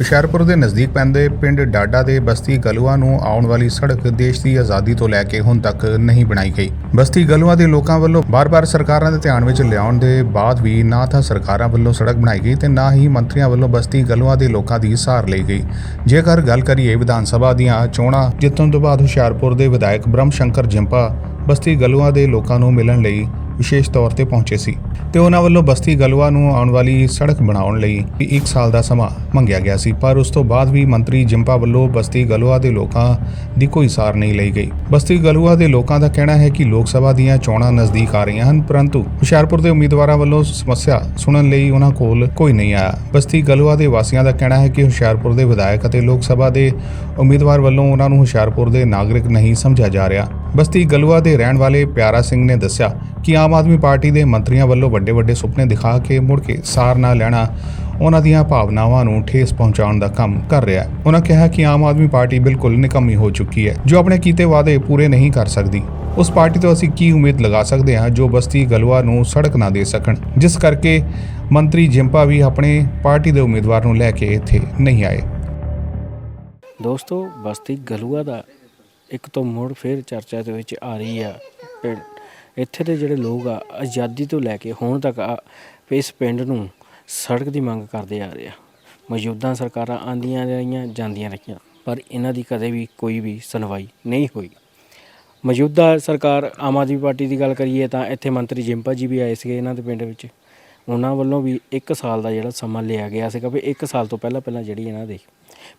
ਹੁਸ਼ਿਆਰਪੁਰ ਦੇ ਨਜ਼ਦੀਕ ਪੈਂਦੇ ਪਿੰਡ ਡਾਡਾ ਦੇ ਬਸਤੀ ਗਲੂਆ ਨੂੰ ਆਉਣ ਵਾਲੀ ਸੜਕ ਦੇਸ਼ ਦੀ ਆਜ਼ਾਦੀ ਤੋਂ ਲੈ ਕੇ ਹੁਣ ਤੱਕ ਨਹੀਂ ਬਣਾਈ ਗਈ। ਬਸਤੀ ਗਲੂਆ ਦੇ ਲੋਕਾਂ ਵੱਲੋਂ ਬਾਰ-ਬਾਰ ਸਰਕਾਰਾਂ ਦੇ ਧਿਆਨ ਵਿੱਚ ਲਿਆਉਣ ਦੇ ਬਾਅਦ ਵੀ ਨਾ ਤਾਂ ਸਰਕਾਰਾਂ ਵੱਲੋਂ ਸੜਕ ਬਣਾਈ ਗਈ ਤੇ ਨਾ ਹੀ ਮੰਤਰੀਆਂ ਵੱਲੋਂ ਬਸਤੀ ਗਲੂਆ ਦੇ ਲੋਕਾਂ ਦੀ ਸਾਰ ਲਈ ਗਈ। ਜੇਕਰ ਗੱਲ ਕਰੀਏ ਵਿਧਾਨ ਸਭਾ ਦੀਆਂ ਚੋਣਾਂ, ਜਿੱਤਣ ਤੋਂ ਬਾਅਦ ਹੁਸ਼ਿਆਰਪੁਰ ਦੇ ਵਿਧਾਇਕ ਬ੍ਰਹਮ ਸ਼ੰਕਰ ਜਿੰਪਾ ਬਸਤੀ ਗਲੂਆ ਦੇ ਲੋਕਾਂ ਨੂੰ ਮਿਲਣ ਲਈ ਵਿਸ਼ੇਸ਼ ਤੌਰ ਤੇ ਪਹੁੰਚੇ ਸੀ ਤੇ ਉਹਨਾਂ ਵੱਲੋਂ ਬਸਤੀ ਗਲੂਆ ਨੂੰ ਆਉਣ ਵਾਲੀ ਸੜਕ ਬਣਾਉਣ ਲਈ 1 ਸਾਲ ਦਾ ਸਮਾਂ ਮੰਗਿਆ ਗਿਆ ਸੀ, ਪਰ ਉਸ ਤੋਂ ਬਾਅਦ ਵੀ ਮੰਤਰੀ ਜਿੰਪਾ ਵੱਲੋਂ ਬਸਤੀ ਗਲੂਆ ਦੇ ਲੋਕਾਂ ਦੀ ਕੋਈ ਸਾਰ ਨਹੀਂ ਲਈ ਗਈ। ਬਸਤੀ ਗਲੂਆ ਦੇ ਲੋਕਾਂ ਦਾ ਕਹਿਣਾ ਹੈ ਕਿ ਲੋਕ ਸਭਾ ਦੀਆਂ ਚੋਣਾਂ ਨਜ਼ਦੀਕ ਆ ਰਹੀਆਂ ਹਨ, ਪਰੰਤੂ ਹੁਸ਼ਿਆਰਪੁਰ ਦੇ ਉਮੀਦਵਾਰਾਂ ਵੱਲੋਂ ਸਮੱਸਿਆ ਸੁਣਨ ਲਈ ਉਹਨਾਂ ਕੋਲ ਕੋਈ ਨਹੀਂ ਆਇਆ। ਬਸਤੀ ਗਲੂਆ ਦੇ ਵਾਸੀਆਂ ਦਾ ਕਹਿਣਾ ਹੈ ਕਿ ਹੁਸ਼ਿਆਰਪੁਰ ਦੇ ਵਿਧਾਇਕ ਅਤੇ ਲੋਕ ਸਭਾ ਦੇ ਉਮੀਦਵਾਰ ਵੱਲੋਂ ਉਹਨਾਂ ਨੂੰ ਹੁਸ਼ਿਆਰਪੁਰ ਦੇ ਨਾਗਰਿਕ ਨਹੀਂ ਸਮਝਿਆ ਜਾ ਰਿਹਾ। ਬਸਤੀ ਗਲੂਆ ਦੇ ਰਹਿਣ ਵਾਲੇ ਪਿਆਰਾ ਸਿੰਘ ਨੇ ਦੱਸਿਆ ਕਿ ਆਮ ਆਦਮੀ ਪਾਰਟੀ ਦੇ ਮੰਤਰੀਆਂ ਵੱਲੋਂ ਵੱਡੇ ਵੱਡੇ ਸੁਪਨੇ ਦਿਖਾ ਕੇ ਮੁੜ ਕੇ ਸਾਰ ਨਾ ਲੈਣਾ ਉਹਨਾਂ ਦੀਆਂ ਭਾਵਨਾਵਾਂ ਨੂੰ ਠੇਸ ਪਹੁੰਚਾਉਣ ਦਾ ਕੰਮ ਕਰ ਰਿਹਾ ਹੈ। ਉਹਨਾਂ ਕਿਹਾ ਕਿ ਆਮ ਆਦਮੀ ਪਾਰਟੀ ਬਿਲਕੁਲ ਨਿਕੰਮੀ ਹੋ ਚੁੱਕੀ ਹੈ। ਜੋ ਆਪਣੇ ਕੀਤੇ ਵਾਅਦੇ ਪੂਰੇ ਨਹੀਂ ਕਰ ਸਕਦੀ। ਉਸ ਪਾਰਟੀ ਤੋਂ ਅਸੀਂ ਕੀ ਉਮੀਦ ਲਗਾ ਸਕਦੇ ਹਾਂ ਜੋ ਬਸਤੀ ਗਲੂਆ ਨੂੰ ਸੜਕ ਨਾ ਦੇ ਸਕਣ? ਜਿਸ ਕਰਕੇ ਮੰਤਰੀ ਜਿੰਪਾ ਵੀ ਆਪਣੇ ਪਾਰਟੀ ਦੇ ਉਮੀਦਵਾਰ ਨੂੰ ਲੈ ਕੇ ਇੱਥੇ ਨਹੀਂ ਆਏ। ਦੋਸਤੋ, ਬਸਤੀ ਗਲੂਆ ਦਾ ਇੱਕ ਤੋਂ ਮੁੜ ਫਿਰ ਚਰਚਾ ਦੇ ਵਿੱਚ ਆ ਰਹੀ ਆ। ਪਿੰਡ ਇੱਥੇ ਦੇ ਜਿਹੜੇ ਲੋਕ ਆ, ਆਜ਼ਾਦੀ ਤੋਂ ਲੈ ਕੇ ਹੁਣ ਤੱਕ ਆ, ਇਸ ਪਿੰਡ ਨੂੰ ਸੜਕ ਦੀ ਮੰਗ ਕਰਦੇ ਆ ਰਹੇ ਆ। ਮੌਜੂਦਾ ਸਰਕਾਰਾਂ ਆਂਦੀਆਂ ਰਹੀਆਂ, ਜਾਂਦੀਆਂ ਰਹੀਆਂ, ਪਰ ਇਹਨਾਂ ਦੀ ਕਦੇ ਵੀ ਕੋਈ ਵੀ ਸੁਣਵਾਈ ਨਹੀਂ ਹੋਈ। ਮੌਜੂਦਾ ਸਰਕਾਰ ਆਮ ਆਦਮੀ ਪਾਰਟੀ ਦੀ ਗੱਲ ਕਰੀਏ ਤਾਂ ਇੱਥੇ ਮੰਤਰੀ ਜਿੰਪਾ ਜੀ ਵੀ ਆਏ ਸੀਗੇ ਇਹਨਾਂ ਦੇ ਪਿੰਡ ਵਿੱਚ। ਉਹਨਾਂ ਵੱਲੋਂ ਵੀ 1 ਸਾਲ ਦਾ ਜਿਹੜਾ ਸਮਾਂ ਲਿਆ ਗਿਆ ਸੀਗਾ ਵੀ 1 ਸਾਲ ਤੋਂ ਪਹਿਲਾਂ ਪਹਿਲਾਂ ਜਿਹੜੀ ਇਹਨਾਂ ਦੀ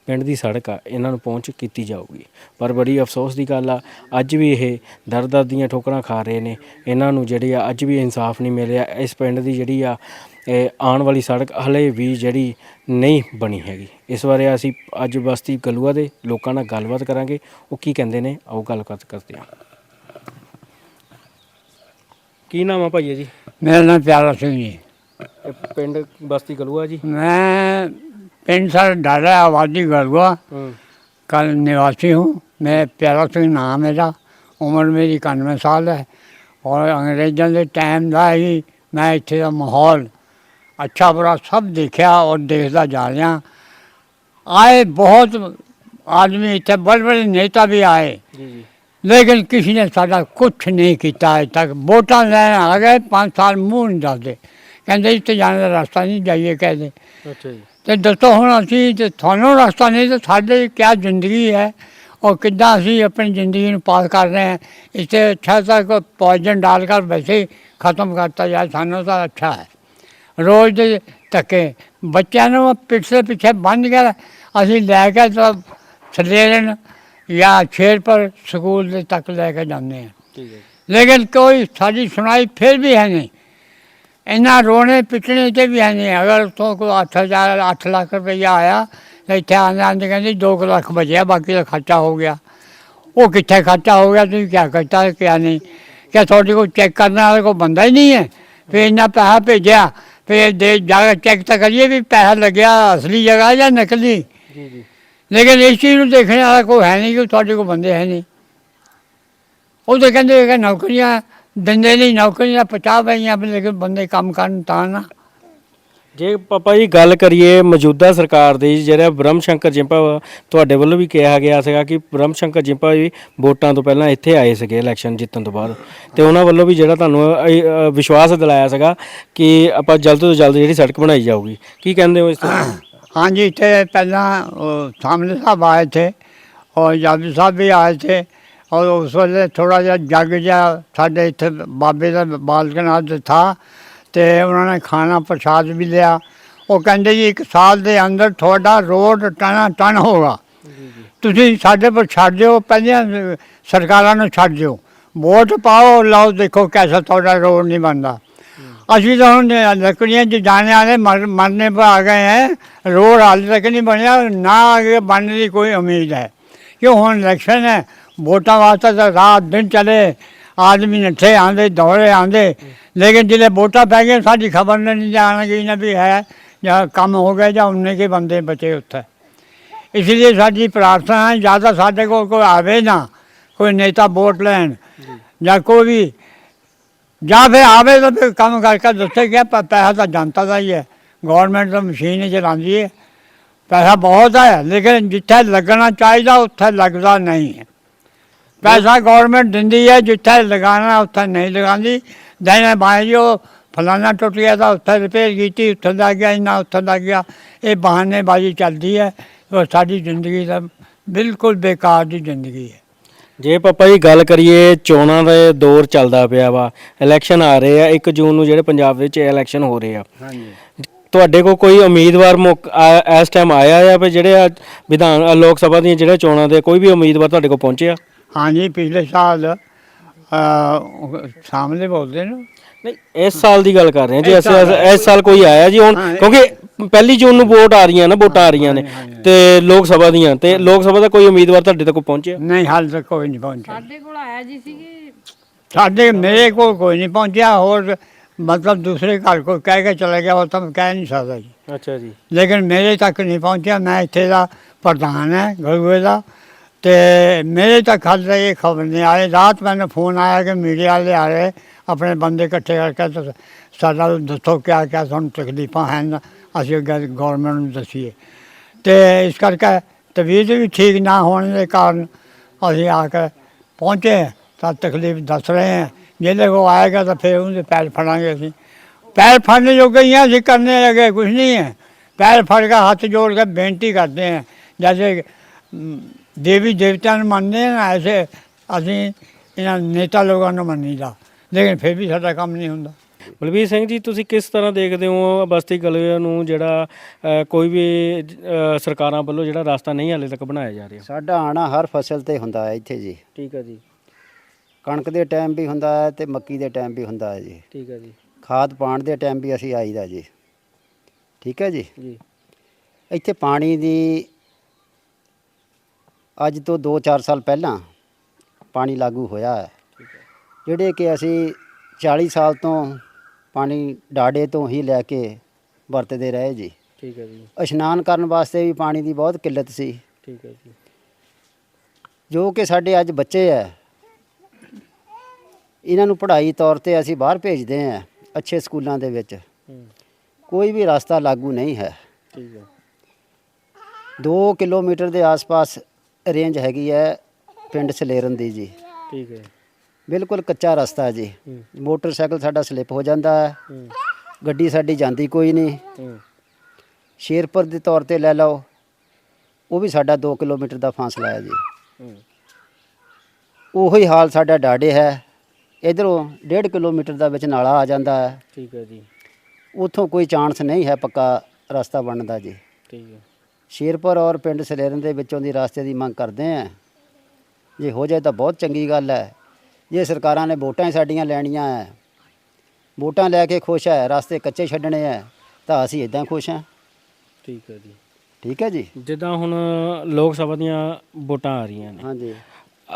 ਪਿੰਡ ਦੀ ਸੜਕ ਆ ਇਹਨਾਂ ਨੂੰ ਪਹੁੰਚ ਕੀਤੀ ਜਾਊਗੀ। ਪਰ ਬੜੀ ਅਫਸੋਸ ਦੀ ਗੱਲ ਆ ਅੱਜ ਵੀ ਇਹ ਦਰ ਦਰ ਦੀਆਂ ਠੋਕਰਾਂ ਖਾ ਰਹੇ ਨੇ। ਇਹਨਾਂ ਨੂੰ ਜਿਹੜੀ ਆ ਅੱਜ ਵੀ ਇਨਸਾਫ ਨਹੀਂ ਮਿਲਿਆ। ਇਸ ਪਿੰਡ ਦੀ ਜਿਹੜੀ ਆ ਇਹ ਆਉਣ ਵਾਲੀ ਸੜਕ ਹਲੇ ਵੀ ਜਿਹੜੀ ਨਹੀਂ ਬਣੀ ਹੈਗੀ। ਇਸ ਬਾਰੇ ਅਸੀਂ ਅੱਜ ਬਸਤੀ ਗਲੂਆ ਦੇ ਲੋਕਾਂ ਨਾਲ ਗੱਲਬਾਤ ਕਰਾਂਗੇ। ਉਹ ਕੀ ਕਹਿੰਦੇ ਨੇ ਆਓ ਗੱਲਬਾਤ ਕਰਦੇ ਹਾਂ। ਕੀ ਨਾਮ ਆ ਭਾਈਆ ਜੀ? ਮੇਰਾ ਨਾਮ ਪਿਆਰਾ ਸਿੰਘ ਜੀ। ਇਹ ਪਿੰਡ ਬਸਤੀ ਗਲੂਆ ਜੀ? मैं पिंड सर डाला आबादी गढ़वा का निवासी हूँ मैं प्यारा सिंह नाम मेरा ਉਮਰ ਮੇਰੀ 91 ਸਾਲ ਹੈ। ਔਰ ਅੰਗਰੇਜ਼ਾਂ ਦੇ ਟਾਈਮ ਦਾ ਹੀ ਮੈਂ ਇੱਥੇ ਦਾ ਮਾਹੌਲ ਅੱਛਾ ਬੁਰਾ ਸਭ ਦੇਖਿਆ ਔਰ ਦੇਖਦਾ ਜਾ ਰਿਹਾ। ਆਏ ਬਹੁਤ ਆਦਮੀ ਇੱਥੇ ਬੜੇ ਬੜੇ ਨੇਤਾ ਵੀ ਆਏ। ਲੇਕਿਨ ਕਿਸੇ ਨੇ ਸਾਡਾ ਕੁਝ ਨਹੀਂ ਕੀਤਾ ਅਜ ਤੱਕ। ਵੋਟਾਂ ਲੈਣ ਆ ਗਏ 5 ਸਾਲ ਮੂੰਹ ਨਹੀਂ ਦੱਸਦੇ। ਕਹਿੰਦੇ ਇੱਥੇ ਜਾਣ ਦਾ ਰਸਤਾ ਨਹੀਂ ਜਾਈਏ ਕਹਿੰਦੇ ਅੱਛਾ ਜੀ। ਤੇ ਦੱਸੋ ਹੁਣ ਅਸੀਂ ਤੇ ਤੁਹਾਨੂੰ ਰਸਤਾ ਨਹੀਂ ਤੇ ਸਾਡੇ ਕੀ ਜ਼ਿੰਦਗੀ ਹੈ? ਔਰ ਕਿੱਦਾਂ ਅਸੀਂ ਆਪਣੀ ਜ਼ਿੰਦਗੀ ਨੂੰ ਪਾਸ ਕਰ ਰਹੇ ਹਾਂ? ਇਸੇ ਅੱਛਾ ਤਾਂ ਕੋਈ ਪੋਇਜ਼ਨ ਡਾਲ ਕਰ ਵੈਸੇ ਖਤਮ ਕਰਤਾ ਜਾਏ ਸਾਨੂੰ ਤਾਂ ਅੱਛਾ ਹੈ। ਰੋਜ਼ ਦੇ ਧੱਕੇ। ਬੱਚਿਆਂ ਨੂੰ ਪਿੱਛੇ ਪਿੱਛੇ ਬੰਨ ਕੇ ਅਸੀਂ ਲੈ ਕੇ ਤਾਂ ਸਲੇਰਨ ਜਾਂ ਸ਼ੇਰਪੁਰ ਸਕੂਲ ਦੇ ਤੱਕ ਲੈ ਕੇ ਜਾਂਦੇ ਹੈ। ਲੇਕਿਨ ਕੋਈ ਸਾਡੀ ਸੁਣਾਈ ਫਿਰ ਵੀ ਹੈ ਨਹੀਂ। ਇੰਨਾ ਰੋਣੇ ਪਿੱਟਣੇ ਤੇ ਵੀ ਨਹੀਂ ਅਗਰ ਤੋਂ ਕੋਈ 8000 8 ਲੱਖ ਰੁਪਈਆ ਆਇਆ ਤਾਂ ਇੱਥੇ ਆਉਂਦੇ ਆਉਂਦੇ ਕਹਿੰਦੇ 2 ਲੱਖ ਬਚਿਆ ਬਾਕੀ ਦਾ ਖਰਚਾ ਹੋ ਗਿਆ। ਉਹ ਕਿੱਥੇ ਖਰਚਾ ਹੋ ਗਿਆ ਤੁਸੀਂ ਕੀ ਕਰਤਾ ਕਿਆ ਨਹੀਂ। ਕਿ ਤੁਹਾਡੇ ਕੋਲ ਚੈੱਕ ਕਰਨ ਵਾਲਾ ਕੋਈ ਬੰਦਾ ਹੀ ਨਹੀਂ ਹੈ? ਫਿਰ ਇੰਨਾ ਪੈਸਾ ਭੇਜਿਆ ਫਿਰ ਦੇ ਜਾ ਕੇ ਚੈੱਕ ਤਾਂ ਕਰੀਏ ਵੀ ਪੈਸਾ ਲੱਗਿਆ ਅਸਲੀ ਜਗ੍ਹਾ ਜਾਂ ਨਕਲੀ। ਜੀ ਜੀ। ਲੇਕਿਨ ਇਸ ਚੀਜ਼ ਨੂੰ ਦੇਖਣ ਵਾਲਾ ਕੋਈ ਹੈ ਨਹੀਂ ਕਿ ਤੁਹਾਡੇ ਕੋਲ ਬੰਦੇ ਹੈ ਨਹੀਂ। ਉਹ ਤਾਂ ਕਹਿੰਦੇ ਕਿ ਨੌਕਰੀਆਂ ਦਿੰਦੇ ਨਹੀਂ ਨੌਕਰੀਆਂ ਪਚਾ ਪਰ ਲੇਕਿਨ ਬੰਦੇ ਕੰਮ ਕਰਨ ਤਾਂ ਨਾ। ਜੇ ਪਾਪਾ ਜੀ ਗੱਲ ਕਰੀਏ ਮੌਜੂਦਾ ਸਰਕਾਰ ਦੀ ਜਿਹੜਾ ਬ੍ਰਹਮ ਸ਼ੰਕਰ ਜਿੰਪਾ ਤੁਹਾਡੇ ਵੱਲੋਂ ਵੀ ਕਿਹਾ ਗਿਆ ਸੀਗਾ ਕਿ ਬ੍ਰਹਮ ਸ਼ੰਕਰ ਜਿੰਪਾ ਵੀ ਵੋਟਾਂ ਤੋਂ ਪਹਿਲਾਂ ਇੱਥੇ ਆਏ ਸੀਗੇ ਇਲੈਕਸ਼ਨ ਜਿੱਤਣ ਤੋਂ ਬਾਅਦ। ਤੇ ਉਹਨਾਂ ਵੱਲੋਂ ਵੀ ਜਿਹੜਾ ਤੁਹਾਨੂੰ ਇਹ, ਅ, ਵਿਸ਼ਵਾਸ ਦਿਲਾਇਆ ਸੀਗਾ ਕਿ ਆਪਾਂ ਜਲਦ ਤੋਂ ਜਲਦ ਜਿਹੜੀ ਸੜਕ ਬਣਾਈ ਜਾਊਗੀ। ਕੀ ਕਹਿੰਦੇ ਹੋ ਇਸ ਤੇ? ਹਾਂਜੀ ਇੱਥੇ ਪਹਿਲਾਂ ਉਹ ਸਾਹਮਣੇ ਸਾਹਿਬ ਆਏ ਥੇ ਔਰ ਜਾਦੂ ਸਾਹਿਬ ਵੀ ਆਏ ਥੇ ਔਰ ਉਸ ਵੇਲੇ ਥੋੜਾ ਜਿਹਾ ਜੱਗ ਜਿਹਾ ਸਾਡੇ ਇੱਥੇ ਬਾਬੇ ਦਾ ਬਾਲਕਨਾਥ ਦੇ ਥਾ ਤੇ ਉਹਨਾਂ ਨੇ ਖਾਣਾ ਪ੍ਰਸ਼ਾਦ ਵੀ ਲਿਆ। ਉਹ ਕਹਿੰਦੇ ਜੀ ਇੱਕ ਸਾਲ ਦੇ ਅੰਦਰ ਤੁਹਾਡਾ ਰੋਡ ਟਣਾ ਟਣ ਹੋਗਾ ਤੁਸੀਂ ਸਾਡੇ ਪਰ ਛੱਡ ਦਿਓ, ਪਹਿਲੀਆਂ ਸਰਕਾਰਾਂ ਨੂੰ ਛੱਡ ਦਿਓ। ਵੋਟ ਪਾਓ, ਲਓ, ਦੇਖੋ ਕੈਸਾ ਤੁਹਾਡਾ ਰੋਡ ਨਹੀਂ ਬਣਦਾ। ਅਸੀਂ ਤਾਂ ਹੁਣ ਲੱਕੜੀਆਂ 'ਚ ਜਾਣੇ ਵਾਲੇ ਮਰ, ਮਰਨੇ ਪਰ ਆ ਗਏ ਹੈ। ਰੋਡ ਹਾਲੇ ਤੱਕ ਨਹੀਂ ਬਣਿਆ, ਨਾ ਅੱਗੇ ਬਣਨ ਦੀ ਕੋਈ ਉਮੀਦ ਹੈ। ਕਿਉਂ ਹੁਣ ਇਲੈਕਸ਼ਨ ਹੈ? ਵੋਟਾਂ ਵਾਸਤੇ ਤਾਂ ਰਾਤ ਦਿਨ ਚਲੇ, ਆਦਮੀ ਨੱਠੇ ਆਂਦੇ ਦੌੜੇ ਆਂਦੇ ਲੇਕਿਨ ਜਿਹੜੇ ਵੋਟਾਂ ਪੈ ਗਏ ਸਾਡੀ ਖਬਰ ਨਹੀਂ ਜਾਣਗੀ ਨਾ ਵੀ ਹੈ ਜਾਂ ਕੰਮ ਹੋ ਗਿਆ ਜਾਂ ਉਨੇ ਕੇ ਬੰਦੇ ਬਚੇ ਉੱਥੇ। ਇਸ ਲਈ ਸਾਡੀ ਪ੍ਰਾਰਥਨਾ ਹੈ ਜ਼ਿਆਦਾ ਸਾਡੇ ਕੋਲ ਕੋਈ ਆਵੇ ਨਾ, ਕੋਈ ਨੇਤਾ ਵੋਟ ਲੈਣ ਜਾਂ ਕੋਈ ਵੀ, ਜਾਂ ਫਿਰ ਆਵੇ ਤਾਂ ਫਿਰ ਕੰਮ ਕਰਕੇ ਦੱਸੇ ਗਿਆ, ਪਰ ਪੈਸਾ ਤਾਂ ਜਨਤਾ ਦਾ ਹੀ ਹੈ। ਗਵਰਨਮੈਂਟ ਤਾਂ ਮਸ਼ੀਨ ਚਲਾਉਂਦੀ ਹੈ। ਪੈਸਾ ਬਹੁਤ ਹੈ, ਲੇਕਿਨ ਜਿੱਥੇ ਲੱਗਣਾ ਚਾਹੀਦਾ, ਉੱਥੇ ਲੱਗਦਾ ਨਹੀਂ ਹੈ। ਪੈਸਾ ਗਵਰਨਮੈਂਟ ਦਿੰਦੀ ਹੈ ਜਿੱਥੇ ਲਗਾਉਣਾ ਉੱਥੇ ਨਹੀਂ ਲਗਾਉਂਦੀ। ਦੇਣੇ ਬਾਈ ਜੋ ਫਲਾਣਾ ਟੁੱਟ ਗਿਆ ਤਾਂ ਉੱਥੇ ਰਿਪੇਅਰ ਕੀਤੀ ਉੱਥੇ ਲੱਗ ਗਿਆ ਇੰਨਾ ਉੱਥੇ ਲੱਗ ਗਿਆ। ਇਹ ਬਹਾਨੇਬਾਜ਼ੀ ਚੱਲਦੀ ਹੈ ਉਹ ਸਾਡੀ ਜ਼ਿੰਦਗੀ ਦਾ ਬਿਲਕੁਲ ਬੇਕਾਰ ਦੀ ਜ਼ਿੰਦਗੀ ਹੈ। ਜੇ ਪਾਪਾ ਜੀ ਗੱਲ ਕਰੀਏ ਚੋਣਾਂ ਦਾ ਦੌਰ ਚੱਲਦਾ ਪਿਆ ਵਾ। ਇਲੈਕਸ਼ਨ ਆ ਰਹੇ ਆ 1 ਜੂਨ ਨੂੰ ਜਿਹੜੇ ਪੰਜਾਬ ਵਿੱਚ ਇਲੈਕਸ਼ਨ ਹੋ ਰਹੇ ਆ। ਹਾਂਜੀ। ਤੁਹਾਡੇ ਕੋਲ ਕੋਈ ਉਮੀਦਵਾਰ ਮੁੱਕ- ਆ- ਇਸ ਟਾਈਮ ਆਇਆ ਆ ਵੀ ਜਿਹੜੇ ਆ ਵਿਧਾਨ ਲੋਕ ਸਭਾ ਦੀਆਂ ਜਿਹੜੇ ਚੋਣਾਂ ਦੇ ਕੋਈ ਵੀ ਉਮੀਦਵਾਰ ਤੁਹਾਡੇ ਕੋਲ ਪਹੁੰਚਿਆ? ਹਾਂਜੀ ਪਿਛਲੇ ਸਾਲ ਸਾਹਮਣੇ ਬੋਲਦੇ ਨੇ। ਨਹੀਂ ਇਸ ਸਾਲ ਦੀ ਗੱਲ ਕਰ ਰਹੇ ਹਾਂ ਜੀ ਅਸੀਂ ਸਾਲ ਇਸ ਸਾਲ ਕੋਈ ਆਇਆ ਜੀ ਹੁਣ ਕਿਉਂਕਿ ਪਹਿਲੀ ਜੂਨ ਨੂੰ ਵੋਟ ਆ ਰਹੀਆਂ ਨਾ ਵੋਟਾਂ ਆ ਰਹੀਆਂ ਨੇ ਤੇ ਲੋਕ ਸਭਾ ਦੀਆਂ ਤੇ ਲੋਕ ਸਭਾ ਦਾ ਕੋਈ ਉਮੀਦਵਾਰ ਤੁਹਾਡੇ ਤੱਕ ਪਹੁੰਚਿਆ? ਨਹੀਂ ਹਾਲ ਤੱਕ ਕੋਈ ਨਹੀਂ ਪਹੁੰਚਿਆ। ਸਾਡੇ ਕੋਲ ਆਇਆ ਜੀ ਸੀਗੇ ਸਾਡੇ ਮੇਰੇ ਕੋਲ ਕੋਈ ਨਹੀਂ ਪਹੁੰਚਿਆ ਹੋਰ ਮਤਲਬ ਦੂਸਰੇ ਘਰ ਕੋਈ ਕਹਿ ਕੇ ਚਲਾ ਗਿਆ ਉਹ ਤਾਂ ਕਹਿ ਨਹੀਂ ਸਕਦਾ ਜੀ। ਅੱਛਾ ਜੀ। ਲੇਕਿਨ ਮੇਰੇ ਤੱਕ ਨਹੀਂ ਪਹੁੰਚਿਆ ਮੈਂ ਇੱਥੇ ਦਾ ਪ੍ਰਧਾਨ ਹੈ ਗਲੂਏ ਦਾ। ਤੇ ਮੇਰੇ ਤਾਂ ਖਲ ਰਹੀ ਖਬਰ ਨਹੀਂ ਆਏ। ਰਾਤ ਮੈਨੂੰ ਫੋਨ ਆਇਆ ਕਿ ਮੀਡੀਆ ਵਾਲੇ ਆ ਰਹੇ, ਆਪਣੇ ਬੰਦੇ ਇਕੱਠੇ ਕਰਕੇ ਤੇ ਸਾਡਾ ਦੱਸੋ ਕਿਆ ਕਿਆ ਸਾਨੂੰ ਤਕਲੀਫਾਂ ਹਨ, ਅਸੀਂ ਗਵਰਨਮੈਂਟ ਨੂੰ ਦੱਸੀਏ। ਤੇ ਇਸ ਕਰਕੇ ਤਬੀਅਤ ਵੀ ਠੀਕ ਨਾ ਹੋਣ ਦੇ ਕਾਰਨ ਅਸੀਂ ਆ ਕੇ ਪਹੁੰਚੇ ਤਾਂ ਤਕਲੀਫ ਦੱਸ ਰਹੇ ਹਾਂ। ਜਿਹਦੇ ਕੋ ਆਏਗਾ ਤਾਂ ਫਿਰ ਉਹਦੇ ਪੈਰ ਫੜਾਂਗੇ ਅਸੀਂ। ਪੈਰ ਫੜਨੇ ਜੋਗੇ ਹੀ ਹਾਂ ਅਸੀਂ ਕਰਨੇ ਲੱਗੇ ਕੁਝ ਨਹੀਂ ਹੈ। ਪੈਰ ਫੜ ਕੇ ਹੱਥ ਜੋੜ ਕੇ ਬੇਨਤੀ ਕਰਦੇ ਹਾਂ, ਜੈਸੇ ਦੇਵੀ ਦੇਵਤਿਆਂ ਨੂੰ ਮੰਨਦੇ ਆ ਐਸੇ ਅਸੀਂ ਇਹਨਾਂ ਨੇਤਾ ਲੋਕਾਂ ਨੂੰ ਮੰਨੀਦਾ। ਲੇਕਿਨ ਫਿਰ ਵੀ ਸਾਡਾ ਕੰਮ ਨਹੀਂ ਹੁੰਦਾ। ਬਲਬੀਰ ਸਿੰਘ ਜੀ ਤੁਸੀਂ ਕਿਸ ਤਰ੍ਹਾਂ ਦੇਖਦੇ ਹੋ ਬਸਤੀ ਗਲਿਆਂ ਨੂੰ ਜਿਹੜਾ ਕੋਈ ਵੀ ਸਰਕਾਰਾਂ ਵੱਲੋਂ ਜਿਹੜਾ ਰਸਤਾ ਨਹੀਂ ਹਾਲੇ ਤੱਕ ਬਣਾਇਆ ਜਾ ਰਿਹਾ? ਸਾਡਾ ਆਣਾ ਹਰ ਫਸਲ ਤੇ ਹੁੰਦਾ ਹੈ ਇੱਥੇ ਜੀ। ਠੀਕ ਹੈ ਜੀ। ਕਣਕ ਦੇ ਟਾਈਮ ਵੀ ਹੁੰਦਾ ਹੈ ਤੇ ਮੱਕੀ ਦੇ ਟਾਈਮ ਵੀ ਹੁੰਦਾ ਹੈ ਜੀ। ਠੀਕ ਹੈ ਜੀ। ਖਾਦ ਪਾਣ ਦੇ ਟਾਈਮ ਵੀ ਅਸੀਂ ਆਈਦਾ ਜੀ। ਠੀਕ ਹੈ ਜੀ। ਜੀ। ਇੱਥੇ ਪਾਣੀ ਦੀ ਅੱਜ ਤੋਂ 2-4 ਸਾਲ ਪਹਿਲਾਂ ਪਾਣੀ ਲਾਗੂ ਹੋਇਆ ਹੈ। ਜਿਹੜੇ ਕਿ ਅਸੀਂ 40 ਸਾਲ ਤੋਂ ਪਾਣੀ ਡਾੜੇ ਤੋਂ ਹੀ ਲੈ ਕੇ ਵਰਤਦੇ ਰਹੇ ਜੀ। ਠੀਕ ਹੈ ਜੀ। ਇਸ਼ਨਾਨ ਕਰਨ ਵਾਸਤੇ ਵੀ ਪਾਣੀ ਦੀ ਬਹੁਤ ਕਿੱਲਤ ਸੀ। ਠੀਕ ਹੈ ਜੀ। ਜੋ ਕਿ ਸਾਡੇ ਅੱਜ ਬੱਚੇ ਹੈ ਇਹਨਾਂ ਨੂੰ ਪੜ੍ਹਾਈ ਤੌਰ ਤੇ ਅਸੀਂ ਬਾਹਰ ਭੇਜਦੇ ਹਾਂ ਅੱਛੇ ਸਕੂਲਾਂ ਦੇ ਵਿੱਚ। ਕੋਈ ਵੀ ਰਸਤਾ ਲਾਗੂ ਨਹੀਂ ਹੈ। ਠੀਕ ਹੈ। 2 ਕਿਲੋਮੀਟਰ ਦੇ ਆਸ-ਪਾਸ ਰੇਂਜ ਹੈਗੀ ਹੈ ਪਿੰਡ ਸਲੇਰਨ ਦੀ ਜੀ। ਠੀਕ ਹੈ। ਬਿਲਕੁਲ ਕੱਚਾ ਰਸਤਾ ਜੀ। ਹੂੰ। ਮੋਟਰਸਾਈਕਲ ਸਾਡਾ ਸਲਿੱਪ ਹੋ ਜਾਂਦਾ ਹੈ। ਹੂੰ। ਗੱਡੀ ਸਾਡੀ ਜਾਂਦੀ ਕੋਈ ਨਹੀਂ। ਹੂੰ। ਸ਼ੇਰਪੁਰ ਦੇ ਤੌਰ ਤੇ ਲੈ ਲਓ। ਉਹ ਵੀ ਸਾਡਾ 2 ਕਿਲੋਮੀਟਰ ਦਾ ਫਾਸਲਾ ਹੈ ਜੀ। ਹੂੰ। ਉਹੀ ਹਾਲ ਸਾਡਾ ਡਾੜੇ ਹੈ। ਇਧਰੋਂ 1.5 ਕਿਲੋਮੀਟਰ ਦਾ ਵਿੱਚ ਨਾਲਾ ਆ ਜਾਂਦਾ ਹੈ। ਠੀਕ ਹੈ ਜੀ। ਉਥੋਂ ਕੋਈ ਚਾਂਸ ਨਹੀਂ ਹੈ ਪੱਕਾ ਰਸਤਾ ਬਣਨ ਦਾ ਜੀ। ਠੀਕ ਹੈ। ਸ਼ੇਰਪੁਰ ਔਰ ਪਿੰਡ ਸਲੇਰਨ ਦੇ ਵਿੱਚੋਂ ਦੀ ਰਸਤੇ ਦੀ ਮੰਗ ਕਰਦੇ ਆ ਜੇ ਹੋ ਜਾਏ ਤਾਂ ਬਹੁਤ ਚੰਗੀ ਗੱਲ ਹੈ। ਜੇ ਸਰਕਾਰਾਂ ਨੇ ਵੋਟਾਂ ਹੀ ਸਾਡੀਆਂ ਲੈਣੀਆਂ ਹੈ ਵੋਟਾਂ ਲੈ ਕੇ ਖੁਸ਼ ਹੈ ਰਸਤੇ ਕੱਚੇ ਛੱਡਣੇ ਹੈ ਤਾਂ ਅਸੀਂ ਇਦਾਂ ਖੁਸ਼ ਹਾਂ। ਠੀਕ ਹੈ ਜੀ। ਠੀਕ ਹੈ ਜੀ? ਜਿੱਦਾਂ ਹੁਣ ਲੋਕ ਸਭਾ ਦੀਆਂ ਵੋਟਾਂ ਆ ਰਹੀਆਂ ਨੇ। ਹਾਂਜੀ।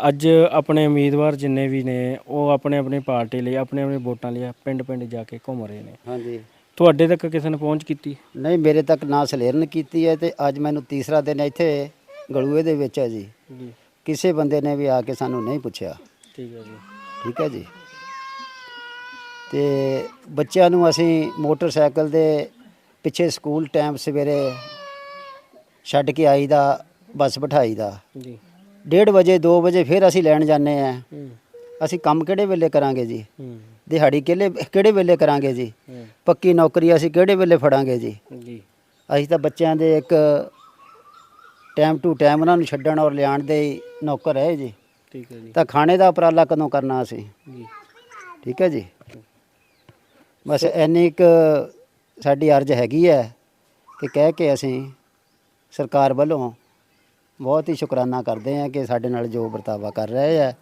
ਅੱਜ ਆਪਣੇ ਉਮੀਦਵਾਰ ਜਿੰਨੇ ਵੀ ਨੇ ਉਹ ਆਪਣੇ ਆਪਣੇ ਪਾਰਟੀ ਲਈ ਆਪਣੇ ਆਪਣੇ ਵੋਟਾਂ ਲਈ ਪਿੰਡ ਪਿੰਡ ਜਾ ਕੇ ਘੁੰਮ ਰਹੇ ਨੇ। ਹਾਂਜੀ। ਤੁਹਾਡੇ ਤੱਕ ਕਿਸੇ ਨੇ ਪਹੁੰਚ ਕੀਤੀ? ਨਹੀਂ ਮੇਰੇ ਤੱਕ ਨਾ ਸਲੇਰਨ ਕੀਤੀ ਹੈ ਤੇ ਅੱਜ ਮੈਨੂੰ ਤੀਸਰਾ ਦਿਨ ਇੱਥੇ ਗਲੂਏ ਦੇ ਵਿੱਚ ਹੈ ਜੀ। ਜੀ। ਕਿਸੇ ਬੰਦੇ ਨੇ ਵੀ ਆ ਕੇ ਸਾਨੂੰ ਨਹੀਂ ਪੁੱਛਿਆ। ਠੀਕ ਹੈ ਜੀ। ਠੀਕ ਹੈ ਜੀ। ਤੇ ਬੱਚਿਆਂ ਨੂੰ ਅਸੀਂ ਮੋਟਰਸਾਈਕਲ ਦੇ ਪਿੱਛੇ ਸਕੂਲ ਟਾਈਮ ਸਵੇਰੇ ਛੱਡ ਕੇ ਆਈਦਾ ਬੱਸ ਬਿਠਾਈਦਾ। ਜੀ। 1:30 ਵਜੇ 2 ਵਜੇ ਫਿਰ ਅਸੀਂ ਲੈਣ ਜਾਂਦੇ ਆ ਹੂੰ। ਅਸੀਂ ਕੰਮ ਕਿਹੜੇ ਵੇਲੇ ਕਰਾਂਗੇ ਜੀ? ਹੂੰ। ਦਿਹਾੜੀ ਕਿਹੜੇ ਕਿਹੜੇ ਵੇਲੇ ਕਰਾਂਗੇ ਜੀ? ਪੱਕੀ ਨੌਕਰੀ ਅਸੀਂ ਕਿਹੜੇ ਵੇਲੇ ਫੜਾਂਗੇ ਜੀ? ਜੀ। ਅਸੀਂ ਤਾਂ ਬੱਚਿਆਂ ਦੇ ਇੱਕ ਟਾਈਮ ਟੂ ਟਾਈਮ ਉਹਨਾਂ ਨੂੰ ਛੱਡਣ ਔਰ ਲਿਆਉਣ ਦੇ ਨੌਕਰ ਹੈ ਜੀ। ਠੀਕ ਹੈ ਜੀ। ਤਾਂ ਖਾਣੇ ਦਾ ਉਪਰਾਲਾ ਕਦੋਂ ਕਰਨਾ ਅਸੀਂ? ਜੀ। ਠੀਕ ਹੈ ਜੀ। ਬਸ ਇੰਨੀ ਕੁ ਸਾਡੀ ਅਰਜ਼ ਹੈਗੀ ਹੈ ਕਿ ਕਹਿ ਕੇ ਅਸੀਂ ਸਰਕਾਰ ਵੱਲੋਂ ਬਹੁਤ ਹੀ ਸ਼ੁਕਰਾਨਾ ਕਰਦੇ ਹਾਂ ਕਿ ਸਾਡੇ ਨਾਲ ਜੋ ਵਰਤਾਵਾ ਕਰ ਰਹੇ ਹੈ।